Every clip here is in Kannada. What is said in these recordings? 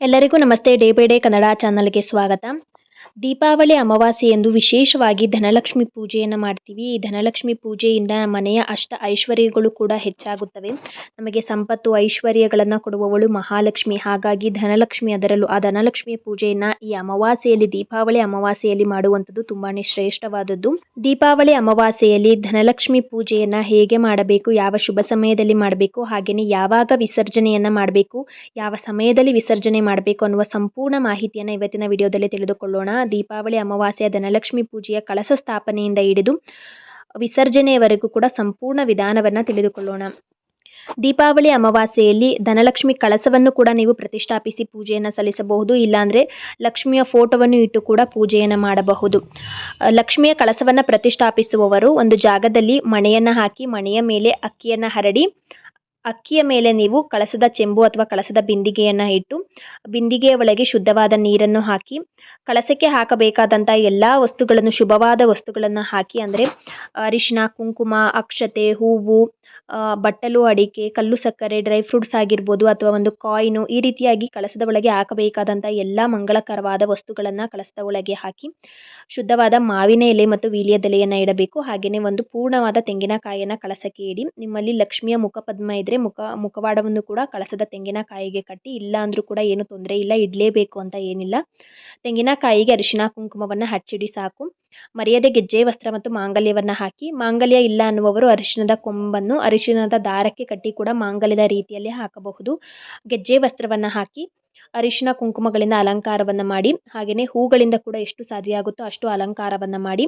ಎಲ್ಲರಿಗೂ ನಮಸ್ತೆ ಡೇ ಬೈ ಡೇ ಕನ್ನಡ ಚಾನಲ್ಗೆ ಸ್ವಾಗತ. ದೀಪಾವಳಿ ಅಮಾವಾಸ್ಯೆಯಂದು ವಿಶೇಷವಾಗಿ ಧನಲಕ್ಷ್ಮಿ ಪೂಜೆಯನ್ನು ಮಾಡ್ತೀವಿ. ಈ ಧನಲಕ್ಷ್ಮಿ ಪೂಜೆಯಿಂದ ಮನೆಯ ಅಷ್ಟ ಐಶ್ವರ್ಯಗಳು ಕೂಡ ಹೆಚ್ಚಾಗುತ್ತವೆ. ನಮಗೆ ಸಂಪತ್ತು ಐಶ್ವರ್ಯಗಳನ್ನು ಕೊಡುವವಳು ಮಹಾಲಕ್ಷ್ಮಿ. ಹಾಗಾಗಿ ಧನಲಕ್ಷ್ಮಿ ಅದರಲ್ಲೂ ಆ ಧನಲಕ್ಷ್ಮಿಯ ಪೂಜೆಯನ್ನು ಈ ಅಮಾವಾಸ್ಯೆಯಲ್ಲಿ, ದೀಪಾವಳಿ ಅಮಾವಾಸ್ಯೆಯಲ್ಲಿ ಮಾಡುವಂಥದ್ದು ತುಂಬಾ ಶ್ರೇಷ್ಠವಾದದ್ದು. ದೀಪಾವಳಿ ಅಮಾವಾಸ್ಯೆಯಲ್ಲಿ ಧನಲಕ್ಷ್ಮಿ ಪೂಜೆಯನ್ನು ಹೇಗೆ ಮಾಡಬೇಕು, ಯಾವ ಶುಭ ಸಮಯದಲ್ಲಿ ಮಾಡಬೇಕು ಹಾಗೆಯೇ ಯಾವಾಗ ವಿಸರ್ಜನೆಯನ್ನು ಮಾಡಬೇಕು, ಯಾವ ಸಮಯದಲ್ಲಿ ವಿಸರ್ಜನೆ ಮಾಡಬೇಕು ಅನ್ನುವ ಸಂಪೂರ್ಣ ಮಾಹಿತಿಯನ್ನು ಇವತ್ತಿನ ವಿಡಿಯೋದಲ್ಲಿ ತಿಳಿದುಕೊಳ್ಳೋಣ. ದೀಪಾವಳಿ ಅಮಾವಾಸ್ಯೆಯ ಧನಲಕ್ಷ್ಮಿ ಪೂಜೆಯ ಕಳಸ ಸ್ಥಾಪನೆಯಿಂದ ಹಿಡಿದು ವಿಸರ್ಜನೆಯವರೆಗೂ ಕೂಡ ಸಂಪೂರ್ಣ ವಿಧಾನವನ್ನು ತಿಳಿದುಕೊಳ್ಳೋಣ. ದೀಪಾವಳಿ ಅಮಾವಾಸ್ಯೆಯಲ್ಲಿ ಧನಲಕ್ಷ್ಮಿ ಕಳಸವನ್ನು ಕೂಡ ನೀವು ಪ್ರತಿಷ್ಠಾಪಿಸಿ ಪೂಜೆಯನ್ನು ಸಲ್ಲಿಸಬಹುದು, ಇಲ್ಲಾಂದರೆ ಲಕ್ಷ್ಮಿಯ ಫೋಟೋವನ್ನು ಇಟ್ಟು ಕೂಡ ಪೂಜೆಯನ್ನು ಮಾಡಬಹುದು. ಲಕ್ಷ್ಮಿಯ ಕಳಸವನ್ನು ಪ್ರತಿಷ್ಠಾಪಿಸುವವರು ಒಂದು ಜಾಗದಲ್ಲಿ ಮಣೆಯನ್ನು ಹಾಕಿ ಮಣೆಯ ಮೇಲೆ ಅಕ್ಕಿಯನ್ನು ಹರಡಿ ಅಕ್ಕಿಯ ಮೇಲೆ ನೀವು ಕಳಸದ ಚೆಂಬು ಅಥವಾ ಕಳಸದ ಬಿಂದಿಗೆಯನ್ನು ಇಟ್ಟು, ಬಿಂದಿಗೆಯ ಒಳಗೆ ಶುದ್ಧವಾದ ನೀರನ್ನು ಹಾಕಿ, ಕಳಸಕ್ಕೆ ಹಾಕಬೇಕಾದಂಥ ಎಲ್ಲ ವಸ್ತುಗಳನ್ನು, ಶುಭವಾದ ವಸ್ತುಗಳನ್ನು ಹಾಕಿ, ಅಂದರೆ ಅರಿಶಿನ, ಕುಂಕುಮ, ಅಕ್ಷತೆ, ಹೂವು ಬಟ್ಟಲು ಅಡಿಕೆ, ಕಲ್ಲು ಸಕ್ಕರೆ ಡ್ರೈ ಫ್ರೂಟ್ಸ್ ಆಗಿರ್ಬೋದು ಅಥವಾ ಒಂದು ಕಾಯಿನು ಈ ರೀತಿಯಾಗಿ ಕಳಸದ ಒಳಗೆ ಹಾಕಬೇಕಾದಂಥ ಎಲ್ಲ ಮಂಗಳಕರವಾದ ವಸ್ತುಗಳನ್ನು ಕಳಸದ ಒಳಗೆ ಹಾಕಿ ಶುದ್ಧವಾದ ಮಾವಿನ ಎಲೆ ಮತ್ತು ವೀಳ್ಯದೆಲೆಯನ್ನು ಇಡಬೇಕು. ಹಾಗೆಯೇ ಒಂದು ಪೂರ್ಣವಾದ ತೆಂಗಿನಕಾಯಿಯನ್ನು ಕಳಸಕ್ಕೆ ಇಡಿ. ನಿಮ್ಮಲ್ಲಿ ಲಕ್ಷ್ಮಿಯ ಮುಖಪದ್ಮ ಇದ್ದರೆ ಮುಖ, ಮುಖವಾಡವನ್ನು ಕೂಡ ಕಳಸದ ತೆಂಗಿನಕಾಯಿಗೆ ಕಟ್ಟಿ, ಇಲ್ಲ ಅಂದರೂ ಕೂಡ ಏನು ತೊಂದರೆ ಇಲ್ಲ, ಇಡಲೇಬೇಕು ಅಂತ ಏನಿಲ್ಲ. ತೆಂಗಿನಕಾಯಿಗೆ ಅರಿಶಿನ, ಕುಂಕುಮವನ್ನು ಹಚ್ಚಿಡಿ ಸಾಕು. ಮರ್ಯಾದೆ ಗೆಜ್ಜೆ, ವಸ್ತ್ರ ಮತ್ತು ಮಾಂಗಲ್ಯವನ್ನು ಹಾಕಿ, ಮಾಂಗಲ್ಯ ಇಲ್ಲ ಅನ್ನುವವರು ಅರಿಶಿಣದ ಕೊಂಬನ್ನು ಅರಿಶಿಣದ ದಾರಕ್ಕೆ ಕಟ್ಟಿ ಕೂಡ ಮಾಂಗಲ್ಯದ ರೀತಿಯಲ್ಲಿ ಹಾಕಬಹುದು. ಗೆಜ್ಜೆ, ವಸ್ತ್ರವನ್ನು ಹಾಕಿ ಅರಿಶಿನ ಕುಂಕುಮಗಳಿಂದ ಅಲಂಕಾರವನ್ನು ಮಾಡಿ ಹಾಗೆಯೇ ಹೂಗಳಿಂದ ಕೂಡ ಎಷ್ಟು ಸಾಧ್ಯ ಆಗುತ್ತೋ ಅಷ್ಟು ಅಲಂಕಾರವನ್ನು ಮಾಡಿ.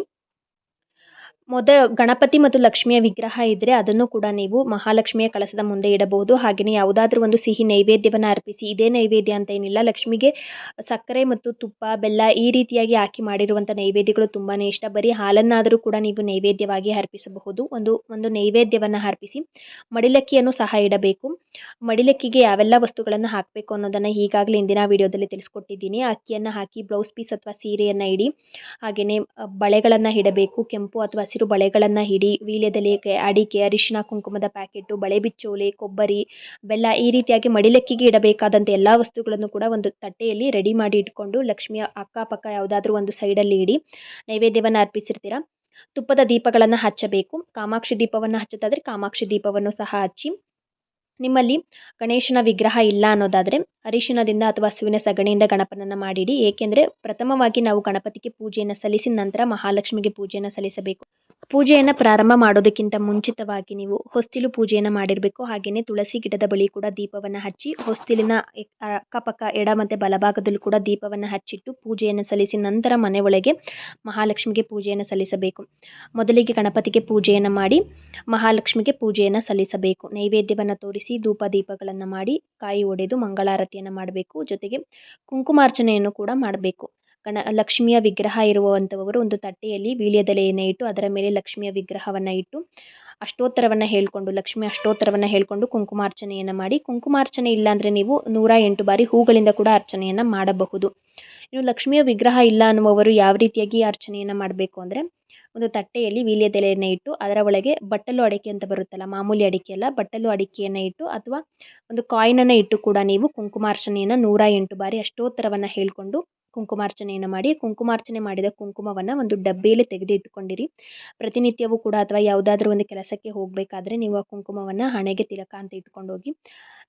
ಮೊದ ಗಣಪತಿ ಮತ್ತು ಲಕ್ಷ್ಮಿಯ ವಿಗ್ರಹ ಇದ್ದರೆ ಅದನ್ನು ಕೂಡ ನೀವು ಮಹಾಲಕ್ಷ್ಮಿಯ ಕಳಸದ ಮುಂದೆ ಇಡಬಹುದು. ಹಾಗೆಯೇ ಯಾವುದಾದ್ರೂ ಒಂದು ಸಿಹಿ ನೈವೇದ್ಯವನ್ನು ಅರ್ಪಿಸಿ, ಇದೇ ನೈವೇದ್ಯ ಅಂತ ಏನಿಲ್ಲ, ಲಕ್ಷ್ಮಿಗೆ ಸಕ್ಕರೆ ಮತ್ತು ತುಪ್ಪ, ಬೆಲ್ಲ ಈ ರೀತಿಯಾಗಿ ಹಾಕಿ ಮಾಡಿರುವಂಥ ನೈವೇದ್ಯಗಳು ತುಂಬಾ ಇಷ್ಟ. ಬರೀ ಹಾಲನ್ನಾದರೂ ಕೂಡ ನೀವು ನೈವೇದ್ಯವಾಗಿ ಅರ್ಪಿಸಬಹುದು. ಒಂದು ಒಂದು ನೈವೇದ್ಯವನ್ನು ಅರ್ಪಿಸಿ ಮಡಿಲಕ್ಕಿಯನ್ನು ಸಹ ಇಡಬೇಕು. ಮಡಿಲಕ್ಕಿಗೆ ಯಾವೆಲ್ಲ ವಸ್ತುಗಳನ್ನು ಹಾಕಬೇಕು ಅನ್ನೋದನ್ನು ಈಗಾಗಲೇ ಇಂದಿನ ವಿಡಿಯೋದಲ್ಲಿ ತಿಳಿಸ್ಕೊಟ್ಟಿದ್ದೀನಿ. ಅಕ್ಕಿಯನ್ನು ಹಾಕಿ, ಬ್ಲೌಸ್ ಪೀಸ್ ಅಥವಾ ಸೀರೆಯನ್ನು ಇಡಿ ಹಾಗೆಯೇ ಬಳೆಗಳನ್ನು ಇಡಬೇಕು, ಕೆಂಪು ಅಥವಾ ಹಸಿರು ಬಳೆಗಳನ್ನು ಹಿಡಿ ವೀಳ್ಯದೆಲೆ ಅಡಿಕೆ, ಅರಿಶಿನ, ಕುಂಕುಮದ ಪ್ಯಾಕೆಟು, ಬಳೆ ಬಿಚ್ಚೋಲೆ, ಕೊಬ್ಬರಿ, ಬೆಲ್ಲ ಈ ರೀತಿಯಾಗಿ ಮಡಿಲಕ್ಕಿಗೆ ಇಡಬೇಕಾದಂಥ ಎಲ್ಲ ವಸ್ತುಗಳನ್ನು ಕೂಡ ಒಂದು ತಟ್ಟೆಯಲ್ಲಿ ರೆಡಿ ಮಾಡಿ ಇಟ್ಕೊಂಡು ಲಕ್ಷ್ಮಿಯ ಅಕ್ಕಪಕ್ಕ ಯಾವುದಾದ್ರೂ ಒಂದು ಸೈಡಲ್ಲಿ ಇಡಿ, ನೈವೇದ್ಯವನ್ನು ಅರ್ಪಿಸಿರ್ತೀರ? ತುಪ್ಪದ ದೀಪಗಳನ್ನು ಹಚ್ಚಬೇಕು. ಕಾಮಾಕ್ಷಿ ದೀಪವನ್ನು ಹಚ್ಚೋದಾದರೆ ಕಾಮಾಕ್ಷಿ ದೀಪವನ್ನು ಸಹ ಹಚ್ಚಿ, ನಿಮ್ಮಲ್ಲಿ ಗಣೇಶನ ವಿಗ್ರಹ ಇಲ್ಲ ಅನ್ನೋದಾದರೆ ಅರಿಶಿನದಿಂದ ಅಥವಾ ಹಸುವಿನ ಸಗಣಿಯಿಂದ ಗಣಪನನ್ನು ಮಾಡಿಡಿ. ಏಕೆಂದರೆ ಪ್ರಥಮವಾಗಿ ನಾವು ಗಣಪತಿಗೆ ಪೂಜೆಯನ್ನು ಸಲ್ಲಿಸಿದ ನಂತರ ಮಹಾಲಕ್ಷ್ಮಿಗೆ ಪೂಜೆಯನ್ನು ಸಲ್ಲಿಸಬೇಕು. ಪೂಜೆಯನ್ನು ಪ್ರಾರಂಭ ಮಾಡೋದಕ್ಕಿಂತ ಮುಂಚಿತವಾಗಿ ನೀವು ಹೊಸ್ತಿಲು ಪೂಜೆಯನ್ನು ಮಾಡಿರಬೇಕು. ಹಾಗೆಯೇ ತುಳಸಿ ಗಿಡದ ಬಳಿ ಕೂಡ ದೀಪವನ್ನು ಹಚ್ಚಿ, ಹೊಸ್ತಿಲಿನ ಅಕ್ಕಪಕ್ಕ ಎಡ ಮತ್ತು ಬಲಭಾಗದಲ್ಲೂ ಕೂಡ ದೀಪವನ್ನು ಹಚ್ಚಿಟ್ಟು ಪೂಜೆಯನ್ನು ಸಲ್ಲಿಸಿ ನಂತರ ಮನೆ ಒಳಗೆ ಮಹಾಲಕ್ಷ್ಮಿಗೆ ಪೂಜೆಯನ್ನು ಸಲ್ಲಿಸಬೇಕು. ಮೊದಲಿಗೆ ಗಣಪತಿಗೆ ಪೂಜೆಯನ್ನು ಮಾಡಿ, ಮಹಾಲಕ್ಷ್ಮಿಗೆ ಪೂಜೆಯನ್ನು ಸಲ್ಲಿಸಬೇಕು. ನೈವೇದ್ಯವನ್ನು ತೋರಿಸಿ, ಧೂಪ ದೀಪಗಳನ್ನು ಮಾಡಿ, ಕಾಯಿ ಒಡೆದು ಮಂಗಳಾರತಿಯನ್ನು ಮಾಡಬೇಕು. ಜೊತೆಗೆ ಕುಂಕುಮಾರ್ಚನೆಯನ್ನು ಕೂಡ ಮಾಡಬೇಕು. ಗಣ ಲಕ್ಷ್ಮಿಯ ವಿಗ್ರಹ ಇರುವಂಥವರು ಒಂದು ತಟ್ಟೆಯಲ್ಲಿ ವೀಳ್ಯದೆಲೆಯನ್ನು ಇಟ್ಟು ಅದರ ಮೇಲೆ ಲಕ್ಷ್ಮಿಯ ವಿಗ್ರಹವನ್ನು ಇಟ್ಟು ಅಷ್ಟೋತ್ತರವನ್ನು ಹೇಳಿಕೊಂಡು, ಲಕ್ಷ್ಮಿ ಅಷ್ಟೋತ್ತರವನ್ನು ಹೇಳಿಕೊಂಡು ಕುಂಕುಮಾರ್ಚನೆಯನ್ನು ಮಾಡಿ, ಕುಂಕುಮಾರ್ಚನೆ ಇಲ್ಲಾಂದರೆ ನೀವು ನೂರ ಎಂಟು ಬಾರಿ ಹೂಗಳಿಂದ ಕೂಡ ಅರ್ಚನೆಯನ್ನು ಮಾಡಬಹುದು. ಇನ್ನು ಲಕ್ಷ್ಮಿಯ ವಿಗ್ರಹ ಇಲ್ಲ ಅನ್ನುವವರು ಯಾವ ರೀತಿಯಾಗಿ ಅರ್ಚನೆಯನ್ನು ಮಾಡಬೇಕು ಅಂದರೆ, ಒಂದು ತಟ್ಟೆಯಲ್ಲಿ ವೀಳ್ಯದೆಲೆಯನ್ನು ಇಟ್ಟು ಅದರ ಒಳಗೆ ಬಟ್ಟಲು ಅಡಿಕೆ ಅಂತ ಬರುತ್ತಲ್ಲ, ಮಾಮೂಲಿ ಅಡಿಕೆ ಅಲ್ಲ, ಬಟ್ಟಲು ಅಡಿಕೆಯನ್ನು ಇಟ್ಟು ಅಥವಾ ಒಂದು ಕಾಯಿನನ್ನು ಇಟ್ಟು ಕೂಡ ನೀವು ಕುಂಕುಮಾರ್ಚನೆಯನ್ನು ನೂರ ಎಂಟು ಬಾರಿ ಅಷ್ಟೋತ್ತರವನ್ನು ಹೇಳಿಕೊಂಡು ಕುಂಕುಮಾರ್ಚನೆಯನ್ನು ಮಾಡಿ, ಕುಂಕುಮಾರ್ಚನೆ ಮಾಡಿದ ಕುಂಕುಮವನ್ನು ಒಂದು ಡಬ್ಬಿಯಲ್ಲಿ ತೆಗೆದು ಇಟ್ಕೊಂಡಿರಿ ಪ್ರತಿನಿತ್ಯವೂ ಕೂಡ ಅಥವಾ ಯಾವುದಾದ್ರೂ ಒಂದು ಕೆಲಸಕ್ಕೆ ಹೋಗಬೇಕಾದ್ರೆ ನೀವು ಆ ಕುಂಕುಮವನ್ನು ಹಣೆಗೆ ತಿಲಕ ಅಂತ ಇಟ್ಕೊಂಡು ಹೋಗಿ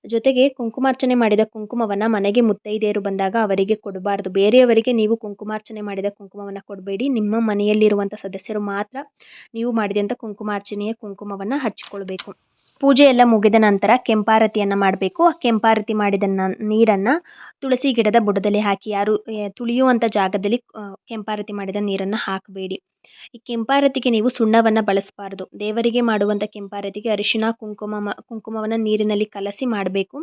ಜೊತೆಗೆ ಕುಂಕುಮಾರ್ಚನೆ ಮಾಡಿದ ಕುಂಕುಮವನ್ನು ಮನೆಗೆ ಮುತ್ತೈದೆಯರು ಬಂದಾಗ ಅವರಿಗೆ ಕೊಡಬಾರ್ದು. ಬೇರೆಯವರಿಗೆ ನೀವು ಕುಂಕುಮಾರ್ಚನೆ ಮಾಡಿದ ಕುಂಕುಮವನ್ನು ಕೊಡಬೇಡಿ. ನಿಮ್ಮ ಮನೆಯಲ್ಲಿರುವಂಥ ಸದಸ್ಯರು ಮಾತ್ರ ನೀವು ಮಾಡಿದಂಥ ಕುಂಕುಮಾರ್ಚನೆಯ ಕುಂಕುಮವನ್ನು ಹಚ್ಚಿಕೊಳ್ಬೇಕು. ಪೂಜೆ ಎಲ್ಲ ಮುಗಿದ ನಂತರ ಕೆಂಪಾರತಿಯನ್ನು ಮಾಡಬೇಕು. ಆ ಕೆಂಪಾರತಿ ಮಾಡಿದ ನೀರನ್ನು ತುಳಸಿ ಗಿಡದ ಬುಡದಲ್ಲಿ ಹಾಕಿ, ಯಾರು ತುಳಿಯುವಂಥ ಜಾಗದಲ್ಲಿ ಕೆಂಪಾರತಿ ಮಾಡಿದ ನೀರನ್ನು ಹಾಕಬೇಡಿ. ಈ ಕೆಂಪಾರತಿಗೆ ನೀವು ಸುಣ್ಣವನ್ನು ಬಳಸಬಾರ್ದು. ದೇವರಿಗೆ ಮಾಡುವಂಥ ಕೆಂಪಾರತಿಗೆ ಅರಿಶಿನ ಕುಂಕುಮ ಕುಂಕುಮವನ್ನು ನೀರಿನಲ್ಲಿ ಕಲಸಿ ಮಾಡಬೇಕು.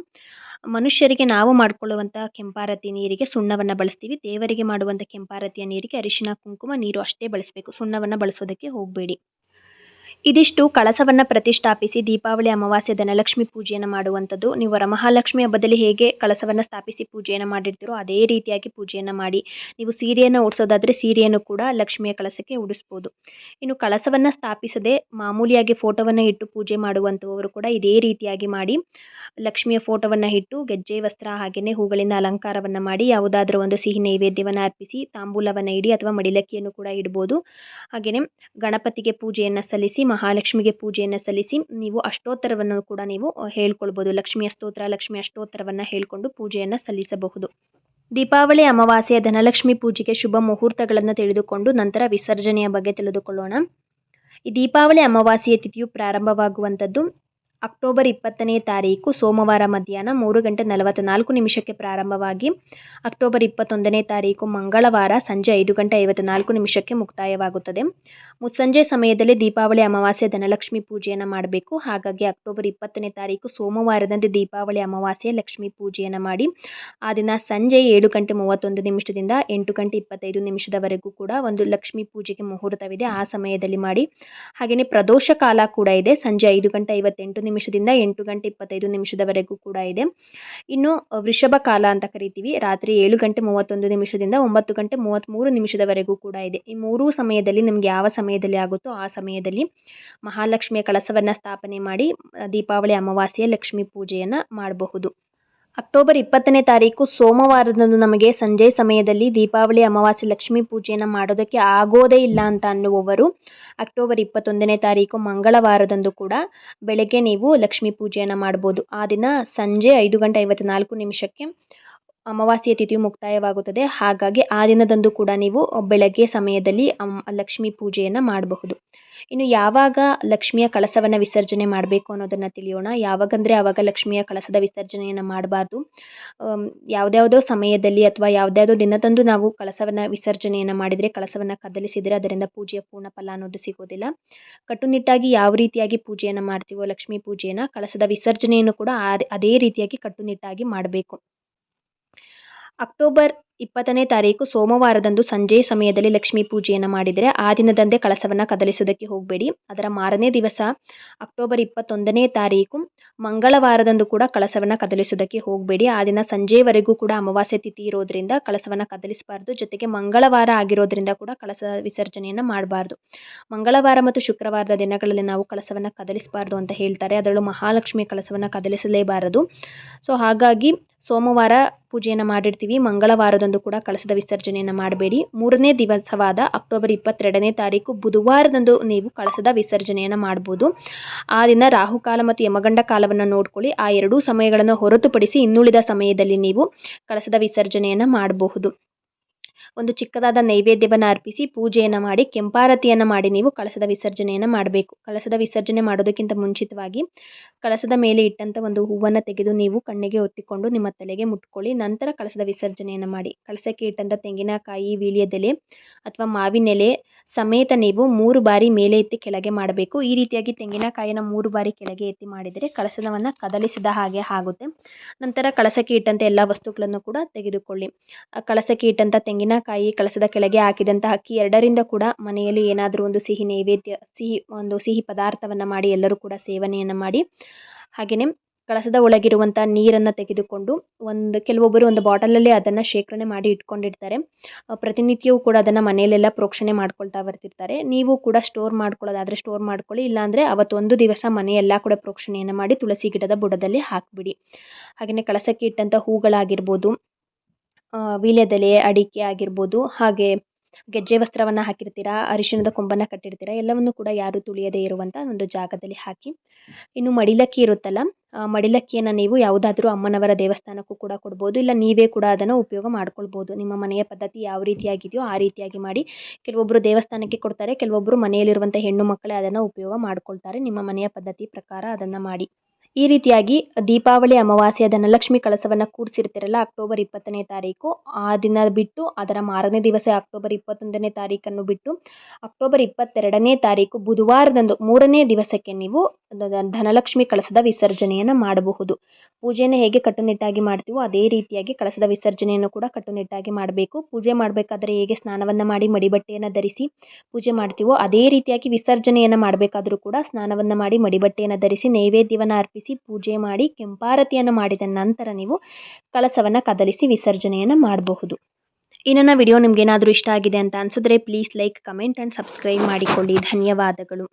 ಮನುಷ್ಯರಿಗೆ ನಾವು ಮಾಡಿಕೊಳ್ಳುವಂಥ ಕೆಂಪಾರತಿ ನೀರಿಗೆ ಸುಣ್ಣವನ್ನು ಬಳಸ್ತೀವಿ. ದೇವರಿಗೆ ಮಾಡುವಂಥ ಕೆಂಪಾರತಿಯ ನೀರಿಗೆ ಅರಿಶಿನ ಕುಂಕುಮ, ನೀರು ಅಷ್ಟೇ ಬಳಸಬೇಕು. ಸುಣ್ಣವನ್ನು ಬಳಸೋದಕ್ಕೆ ಹೋಗಬೇಡಿ. ಇದಿಷ್ಟು ಕಳಸವನ್ನು ಪ್ರತಿಷ್ಠಾಪಿಸಿ ದೀಪಾವಳಿ ಅಮಾವಾಸ್ಯ ಧನಲಕ್ಷ್ಮಿ ಪೂಜೆಯನ್ನು ಮಾಡುವಂಥದ್ದು. ನೀವು ವರಮಹಾಲಕ್ಷ್ಮಿ ಹಬ್ಬದಲ್ಲಿ ಹೇಗೆ ಕಳಸವನ್ನು ಸ್ಥಾಪಿಸಿ ಪೂಜೆಯನ್ನು ಮಾಡಿರ್ತೀರೋ ಅದೇ ರೀತಿಯಾಗಿ ಪೂಜೆಯನ್ನು ಮಾಡಿ. ನೀವು ಸೀರೆಯನ್ನು ಉಡಿಸೋದಾದರೆ ಸೀರೆಯನ್ನು ಕೂಡ ಲಕ್ಷ್ಮಿಯ ಕಳಸಕ್ಕೆ ಉಡಿಸ್ಬೋದು. ಇನ್ನು ಕಳಸವನ್ನು ಸ್ಥಾಪಿಸದೆ ಮಾಮೂಲಿಯಾಗಿ ಫೋಟೋವನ್ನು ಇಟ್ಟು ಪೂಜೆ ಮಾಡುವಂಥವರು ಕೂಡ ಇದೇ ರೀತಿಯಾಗಿ ಮಾಡಿ. ಲಕ್ಷ್ಮಿಯ ಫೋಟೋವನ್ನು ಇಟ್ಟು ಗೆಜ್ಜೆ, ವಸ್ತ್ರ ಹಾಗೆಯೇ ಹೂಗಳಿಂದ ಅಲಂಕಾರವನ್ನು ಮಾಡಿ ಯಾವುದಾದ್ರೂ ಒಂದು ಸಿಹಿ ನೈವೇದ್ಯವನ್ನು ಅರ್ಪಿಸಿ ತಾಂಬೂಲವನ್ನು ಇಡಿ ಅಥವಾ ಮಡಿಲಕ್ಕಿಯನ್ನು ಕೂಡ ಇಡ್ಬೋದು. ಹಾಗೆಯೇ ಗಣಪತಿಗೆ ಪೂಜೆಯನ್ನು ಸಲ್ಲಿಸಿ ಮಹಾಲಕ್ಷ್ಮಿಗೆ ಪೂಜೆಯನ್ನು ಸಲ್ಲಿಸಿ ನೀವು ಅಷ್ಟೋತ್ತರವನ್ನು ಕೂಡ ನೀವು ಹೇಳ್ಕೊಳ್ಬೋದು. ಲಕ್ಷ್ಮಿಯ ಸ್ತೋತ್ರ ಲಕ್ಷ್ಮಿ ಅಷ್ಟೋತ್ತರವನ್ನು ಹೇಳಿಕೊಂಡು ಪೂಜೆಯನ್ನು ಸಲ್ಲಿಸಬಹುದು. ದೀಪಾವಳಿ ಅಮಾವಾಸ್ಯೆಯ ಧನಲಕ್ಷ್ಮಿ ಪೂಜೆಗೆ ಶುಭ ಮುಹೂರ್ತಗಳನ್ನು ತಿಳಿದುಕೊಂಡು ನಂತರ ವಿಸರ್ಜನೆಯ ಬಗ್ಗೆ ತಿಳಿದುಕೊಳ್ಳೋಣ. ಈ ದೀಪಾವಳಿ, ಅಮಾವಾಸ್ಯೆಯ ತಿಥಿಯು ಪ್ರಾರಂಭವಾಗುವಂಥದ್ದು. ಅಕ್ಟೋಬರ್ ಇಪ್ಪತ್ತನೇ ತಾರೀಕು ಸೋಮವಾರ ಮಧ್ಯಾಹ್ನ ಮೂರು ಗಂಟೆ ನಲವತ್ತ್ನಾಲ್ಕು ನಿಮಿಷಕ್ಕೆ ಪ್ರಾರಂಭವಾಗಿ ಅಕ್ಟೋಬರ್ ಇಪ್ಪತ್ತೊಂದನೇ ತಾರೀಕು ಮಂಗಳವಾರ ಸಂಜೆ ಐದು ಗಂಟೆ ಐವತ್ತ್ನಾಲ್ಕು ನಿಮಿಷಕ್ಕೆ ಮುಕ್ತಾಯವಾಗುತ್ತದೆ. ಮುಸ್ಸಂಜೆ ಸಮಯದಲ್ಲಿ ದೀಪಾವಳಿ ಅಮಾವಾಸ್ಯೆ ಧನಲಕ್ಷ್ಮಿ ಪೂಜೆಯನ್ನು ಮಾಡಬೇಕು. ಹಾಗಾಗಿ ಅಕ್ಟೋಬರ್ ಇಪ್ಪತ್ತನೇ ತಾರೀಕು ಸೋಮವಾರದಂದು ದೀಪಾವಳಿ ಅಮಾವಾಸ್ಯೆ ಲಕ್ಷ್ಮಿ ಪೂಜೆಯನ್ನು ಮಾಡಿ ಆ ದಿನ ಸಂಜೆ ಏಳು ಗಂಟೆ ಮೂವತ್ತೊಂದು ನಿಮಿಷದಿಂದ ಎಂಟು ಗಂಟೆ ಇಪ್ಪತ್ತೈದು ನಿಮಿಷದವರೆಗೂ ಕೂಡ ಒಂದು ಲಕ್ಷ್ಮಿ ಪೂಜೆಗೆ ಮುಹೂರ್ತವಿದೆ. ಆ ಸಮಯದಲ್ಲಿ ಮಾಡಿ. ಹಾಗೆಯೇ ಪ್ರದೋಷ ಕಾಲ ಕೂಡ ಇದೆ. ಸಂಜೆ ಐದು ಗಂಟೆ ಐವತ್ತೆಂಟು ನಿಮಿಷದಿಂದ ಎಂಟು ಗಂಟೆ ಇಪ್ಪತ್ತೈದು ನಿಮಿಷದವರೆಗೂ ಕೂಡ ಇದೆ. ಇನ್ನು ವೃಷಭ ಕಾಲ ಅಂತ ಕರಿತೀವಿ. ರಾತ್ರಿ ಏಳು ಗಂಟೆ ಮೂವತ್ತೊಂದು ನಿಮಿಷದಿಂದ ಒಂಬತ್ತು ಗಂಟೆ ಮೂವತ್ತ್ಮೂರು ನಿಮಿಷದವರೆಗೂ ಕೂಡ ಇದೆ. ಈ ಮೂರೂ ಸಮಯದಲ್ಲಿ ನಿಮಗೆ ಯಾವ ಸಮಯದಲ್ಲಿ ಆಗುತ್ತೋ ಆ ಸಮಯದಲ್ಲಿ ಮಹಾಲಕ್ಷ್ಮಿಯ ಕಳಸವನ್ನು ಸ್ಥಾಪನೆ ಮಾಡಿ ದೀಪಾವಳಿ ಅಮಾವಾಸ್ಯೆ ಲಕ್ಷ್ಮೀ ಪೂಜೆಯನ್ನು ಮಾಡಬಹುದು. ಅಕ್ಟೋಬರ್ ಇಪ್ಪತ್ತನೇ ತಾರೀಕು ಸೋಮವಾರದಂದು ನಮಗೆ ಸಂಜೆ ಸಮಯದಲ್ಲಿ ದೀಪಾವಳಿ ಅಮಾವಾಸ್ಯೆ ಲಕ್ಷ್ಮೀ ಪೂಜೆಯನ್ನು ಮಾಡೋದಕ್ಕೆ ಆಗೋದೇ ಇಲ್ಲ ಅಂತ ಅನ್ನುವವರು, ಅಕ್ಟೋಬರ್ ಇಪ್ಪತ್ತೊಂದನೇ ತಾರೀಕು ಮಂಗಳವಾರದಂದು ಕೂಡ ಬೆಳಗ್ಗೆ ನೀವು ಲಕ್ಷ್ಮೀ ಪೂಜೆಯನ್ನು ಮಾಡ್ಬೋದು. ಆ ದಿನ ಸಂಜೆ ಐದು ಗಂಟೆ ಐವತ್ತ್ನಾಲ್ಕು ನಿಮಿಷಕ್ಕೆ ಅಮಾವಾಸ್ಯೆ ತಿಥಿಯು ಮುಕ್ತಾಯವಾಗುತ್ತದೆ. ಹಾಗಾಗಿ ಆ ದಿನದಂದು ಕೂಡ ನೀವು ಬೆಳಗ್ಗೆ ಸಮಯದಲ್ಲಿ ಲಕ್ಷ್ಮೀ ಪೂಜೆಯನ್ನು ಮಾಡಬಹುದು. ಇನ್ನು ಯಾವಾಗ ಲಕ್ಷ್ಮಿಯ ಕಳಸವನ್ನು ವಿಸರ್ಜನೆ ಮಾಡಬೇಕು ಅನ್ನೋದನ್ನು ತಿಳಿಯೋಣ. ಯಾವಾಗಂದರೆ ಆವಾಗ ಲಕ್ಷ್ಮಿಯ ಕಳಸದ ವಿಸರ್ಜನೆಯನ್ನು ಮಾಡಬಾರ್ದು. ಯಾವುದ್ಯಾವುದೋ ಸಮಯದಲ್ಲಿ ಅಥವಾ ಯಾವುದ್ಯಾವುದೋ ದಿನದಂದು ನಾವು ಕಳಸವನ್ನು ವಿಸರ್ಜನೆಯನ್ನು ಮಾಡಿದರೆ, ಕಳಸವನ್ನು ಕದಲಿಸಿದರೆ ಅದರಿಂದ ಪೂಜೆಯ ಪೂರ್ಣ ಫಲ ಅನ್ನೋದು ಸಿಗೋದಿಲ್ಲ. ಕಟ್ಟುನಿಟ್ಟಾಗಿ ಯಾವ ರೀತಿಯಾಗಿ ಪೂಜೆಯನ್ನು ಮಾಡ್ತೀವೋ, ಲಕ್ಷ್ಮೀ ಪೂಜೆಯನ್ನು, ಕಳಸದ ವಿಸರ್ಜನೆಯನ್ನು ಕೂಡ ಅದೇ ರೀತಿಯಾಗಿ ಕಟ್ಟುನಿಟ್ಟಾಗಿ ಮಾಡಬೇಕು. ಅಕ್ಟೋಬರ್ ಇಪ್ಪತ್ತನೇ ತಾರೀಕು ಸೋಮವಾರದಂದು ಸಂಜೆ ಸಮಯದಲ್ಲಿ ಲಕ್ಷ್ಮೀ ಪೂಜೆಯನ್ನು ಮಾಡಿದರೆ ಆ ದಿನದಂದೇ ಕಳಸವನ್ನು ಕದಲಿಸೋದಕ್ಕೆ ಹೋಗಬೇಡಿ. ಅದರ ಮಾರನೇ ದಿವಸ ಅಕ್ಟೋಬರ್ ಇಪ್ಪತ್ತೊಂದನೇ ತಾರೀಕು ಮಂಗಳವಾರದಂದು ಕೂಡ ಕಳಸವನ್ನು ಕದಲಿಸೋದಕ್ಕೆ ಹೋಗಬೇಡಿ. ಆ ದಿನ ಸಂಜೆವರೆಗೂ ಕೂಡ ಅಮಾವಾಸ್ಯೆ ತಿಥಿ ಇರೋದರಿಂದ ಕಳಸವನ್ನು ಕದಲಿಸಬಾರ್ದು. ಜೊತೆಗೆ ಮಂಗಳವಾರ ಆಗಿರೋದ್ರಿಂದ ಕೂಡ ಕಳಸ ವಿಸರ್ಜನೆಯನ್ನು ಮಾಡಬಾರ್ದು. ಮಂಗಳವಾರ ಮತ್ತು ಶುಕ್ರವಾರದ ದಿನಗಳಲ್ಲಿ ನಾವು ಕಳಸವನ್ನು ಕದಲಿಸಬಾರ್ದು ಅಂತ ಹೇಳ್ತಾರೆ. ಅದರಲ್ಲೂ ಮಹಾಲಕ್ಷ್ಮಿ ಕಳಸವನ್ನು ಕದಲಿಸಲೇಬಾರದು. ಸೊ ಹಾಗಾಗಿ ಸೋಮವಾರ ಪೂಜೆಯನ್ನು ಮಾಡಿರ್ತೀವಿ. ಮಂಗಳವಾರದಂದು ಕೂಡ ಕಳಸದ ವಿಸರ್ಜನೆಯನ್ನು ಮಾಡಬೇಡಿ. ಮೂರನೇ ದಿವಸವಾದ ಅಕ್ಟೋಬರ್ ಇಪ್ಪತ್ತೆರಡನೇ ತಾರೀಕು ಬುಧವಾರದಂದು ನೀವು ಕಳಸದ ವಿಸರ್ಜನೆಯನ್ನು ಮಾಡ್ಬೋದು. ಆ ದಿನ ರಾಹುಕಾಲ ಮತ್ತು ಯಮಗಂಡ ಕಾಲವನ್ನು ನೋಡ್ಕೊಳ್ಳಿ. ಆ ಎರಡೂ ಸಮಯಗಳನ್ನು ಹೊರತುಪಡಿಸಿ ಇನ್ನುಳಿದ ಸಮಯದಲ್ಲಿ ನೀವು ಕಳಸದ ವಿಸರ್ಜನೆಯನ್ನು ಮಾಡಬಹುದು. ಒಂದು ಚಿಕ್ಕದಾದ ನೈವೇದ್ಯವನ್ನು ಅರ್ಪಿಸಿ ಪೂಜೆಯನ್ನು ಮಾಡಿ, ಕೆಂಪಾರತಿಯನ್ನು ಮಾಡಿ ನೀವು ಕಳಸದ ವಿಸರ್ಜನೆಯನ್ನು ಮಾಡಬೇಕು. ಕಳಸದ ವಿಸರ್ಜನೆ ಮಾಡೋದಕ್ಕಿಂತ ಮುಂಚಿತವಾಗಿ ಕಳಸದ ಮೇಲೆ ಇಟ್ಟಂಥ ಒಂದು ಹೂವನ್ನು ತೆಗೆದು ನೀವು ಕಣ್ಣಿಗೆ ಒತ್ತಿಕೊಂಡು ನಿಮ್ಮ ತಲೆಗೆ ಮುಟ್ಕೊಳ್ಳಿ. ನಂತರ ಕಳಸದ ವಿಸರ್ಜನೆಯನ್ನು ಮಾಡಿ. ಕಳಸಕ್ಕೆ ಇಟ್ಟಂಥ ತೆಂಗಿನಕಾಯಿ ವೀಳ್ಯದೆಲೆ ಅಥವಾ ಮಾವಿನೆಲೆ ಸಮೇತ ನೀವು ಮೂರು ಬಾರಿ ಮೇಲೆ ಎತ್ತಿ ಕೆಳಗೆ ಮಾಡಬೇಕು. ಈ ರೀತಿಯಾಗಿ ತೆಂಗಿನಕಾಯಿನ ಮೂರು ಬಾರಿ ಕೆಳಗೆ ಎತ್ತಿ ಮಾಡಿದರೆ ಕಳಸವನ್ನು ಕದಲಿಸಿದ ಹಾಗೆ ಆಗುತ್ತೆ. ನಂತರ ಕಳಸಕ್ಕೆ ಇಟ್ಟಂಥ ಎಲ್ಲ ವಸ್ತುಗಳನ್ನು ಕೂಡ ತೆಗೆದುಕೊಳ್ಳಿ. ಕಳಸಕ್ಕೆ ಇಟ್ಟಂಥ ತೆಂಗಿನಕಾಯಿ ಕಳಸದ ಕೆಳಗೆ ಹಾಕಿದಂತಹ ಅಕ್ಕಿ ಎರಡರಿಂದ ಕೂಡ ಮನೆಯಲ್ಲಿ ಏನಾದರೂ ಒಂದು ಸಿಹಿ ನೈವೇದ್ಯ, ಸಿಹಿ ಒಂದು ಸಿಹಿ ಪದಾರ್ಥವನ್ನು ಮಾಡಿ ಎಲ್ಲರೂ ಕೂಡ ಸೇವನೆಯನ್ನು ಮಾಡಿ. ಹಾಗೆಯೇ ಕಳಸದ ಒಳಗಿರುವಂಥ ನೀರನ್ನು ತೆಗೆದುಕೊಂಡು ಒಂದು ಕೆಲವೊಬ್ಬರು ಒಂದು ಬಾಟಲಲ್ಲಿ ಅದನ್ನು ಶೇಖರಣೆ ಮಾಡಿ ಇಟ್ಕೊಂಡಿರ್ತಾರೆ. ಪ್ರತಿನಿತ್ಯವೂ ಕೂಡ ಅದನ್ನು ಮನೆಯಲ್ಲೆಲ್ಲ ಪ್ರೋಕ್ಷಣೆ ಮಾಡ್ಕೊಳ್ತಾ ಬರ್ತಿರ್ತಾರೆ. ನೀವು ಕೂಡ ಸ್ಟೋರ್ ಮಾಡ್ಕೊಳ್ಳೋದಾದರೆ ಸ್ಟೋರ್ ಮಾಡ್ಕೊಳ್ಳಿ, ಇಲ್ಲಾಂದರೆ ಅವತ್ತೊಂದು ದಿವಸ ಮನೆಯೆಲ್ಲ ಕೂಡ ಪ್ರೋಕ್ಷಣೆಯನ್ನು ಮಾಡಿ ತುಳಸಿ ಗಿಡದ ಬುಡದಲ್ಲಿ ಹಾಕಿಬಿಡಿ. ಹಾಗೆಯೇ ಕಳಸಕ್ಕೆ ಇಟ್ಟಂಥ ಹೂಗಳಾಗಿರ್ಬೋದು ವೀಳ್ಯದೆಲೆ, ಅಡಿಕೆ ಆಗಿರ್ಬೋದು, ಹಾಗೆ ಗೆಜ್ಜೆ ವಸ್ತ್ರವನ್ನು ಹಾಕಿರ್ತೀರಾ, ಅರಿಶಿಣದ ಕೊಂಬನ್ನು ಕಟ್ಟಿರ್ತೀರಾ, ಎಲ್ಲವನ್ನು ಕೂಡ ಯಾರು ತುಳಿಯದೇ ಇರುವಂಥ ಒಂದು ಜಾಗದಲ್ಲಿ ಹಾಕಿ. ಇನ್ನು ಮಡಿಲಕ್ಕಿ ಇರುತ್ತಲ್ಲ ಮಡಿಲಕ್ಕಿಯನ್ನು ನೀವು ಯಾವುದಾದ್ರೂ ಅಮ್ಮನವರ ದೇವಸ್ಥಾನಕ್ಕೂ ಕೂಡ ಕೊಡ್ಬೋದು, ಇಲ್ಲ ನೀವೇ ಕೂಡ ಅದನ್ನು ಉಪಯೋಗ ಮಾಡ್ಕೊಳ್ಬೋದು. ನಿಮ್ಮ ಮನೆಯ ಪದ್ಧತಿ ಯಾವ ರೀತಿಯಾಗಿದೆಯೋ ಆ ರೀತಿಯಾಗಿ ಮಾಡಿ. ಕೆಲವೊಬ್ಬರು ದೇವಸ್ಥಾನಕ್ಕೆ ಕೊಡ್ತಾರೆ ಕೆಲವೊಬ್ಬರು ಮನೆಯಲ್ಲಿರುವಂಥ ಹೆಣ್ಣು ಮಕ್ಕಳೇ ಅದನ್ನು ಉಪಯೋಗ ಮಾಡ್ಕೊಳ್ತಾರೆ. ನಿಮ್ಮ ಮನೆಯ ಪದ್ಧತಿ ಪ್ರಕಾರ ಅದನ್ನು ಮಾಡಿ. ಈ ರೀತಿಯಾಗಿ ದೀಪಾವಳಿ ಅಮಾವಾಸ್ಯೆ ಧನಲಕ್ಷ್ಮಿ ಕಳಸವನ್ನು ಕೂರಿಸಿರ್ತೀರಲ್ಲ ಅಕ್ಟೋಬರ್ ಇಪ್ಪತ್ತನೇ ತಾರೀಕು, ಆ ದಿನ ಬಿಟ್ಟು ಅದರ ಮಾರನೇ ದಿವಸ ಅಕ್ಟೋಬರ್ ಇಪ್ಪತ್ತೊಂದನೇ ತಾರೀಕನ್ನು ಬಿಟ್ಟು ಅಕ್ಟೋಬರ್ ಇಪ್ಪತ್ತೆರಡನೇ ತಾರೀಕು ಬುಧವಾರದಂದು ಮೂರನೇ ದಿವಸಕ್ಕೆ ನೀವು ಧನಲಕ್ಷ್ಮಿ ಕಳಸದ ವಿಸರ್ಜನೆಯನ್ನು ಮಾಡಬಹುದು. ಪೂಜೆಯನ್ನು ಹೇಗೆ ಕಟ್ಟುನಿಟ್ಟಾಗಿ ಮಾಡ್ತೀವೋ ಅದೇ ರೀತಿಯಾಗಿ ಕಳಸದ ವಿಸರ್ಜನೆಯನ್ನು ಕೂಡ ಕಟ್ಟುನಿಟ್ಟಾಗಿ ಮಾಡಬೇಕು. ಪೂಜೆ ಮಾಡಬೇಕಾದ್ರೆ ಹೇಗೆ ಸ್ನಾನವನ್ನು ಮಾಡಿ ಮಡಿಬಟ್ಟೆಯನ್ನು ಧರಿಸಿ ಪೂಜೆ ಮಾಡ್ತೀವೋ ಅದೇ ರೀತಿಯಾಗಿ ವಿಸರ್ಜನೆಯನ್ನು ಮಾಡಬೇಕಾದ್ರೂ ಕೂಡ ಸ್ನಾನವನ್ನು ಮಾಡಿ ಮಡಿಬಟ್ಟೆಯನ್ನು ಧರಿಸಿ ನೈವೇದ್ಯವನ್ನು ಅರ್ಪಿಸಿ ಪೂಜೆ ಮಾಡಿ ಕೆಂಪಾರತಿಯನ್ನು ಮಾಡಿದ ನಂತರ ನೀವು ಕಳಸವನ್ನು ಕದಲಿಸಿ ವಿಸರ್ಜನೆಯನ್ನು ಮಾಡಬಹುದು. ಈ ವಿಡಿಯೋ ವಿಡಿಯೋ ನಿಮಗೇನಾದರೂ ಇಷ್ಟ ಆಗಿದೆ ಅಂತ ಅನಿಸಿದ್ರೆ please like comment and subscribe ಮಾಡಿಕೊಳ್ಳಿ. ಧನ್ಯವಾದಗಳು.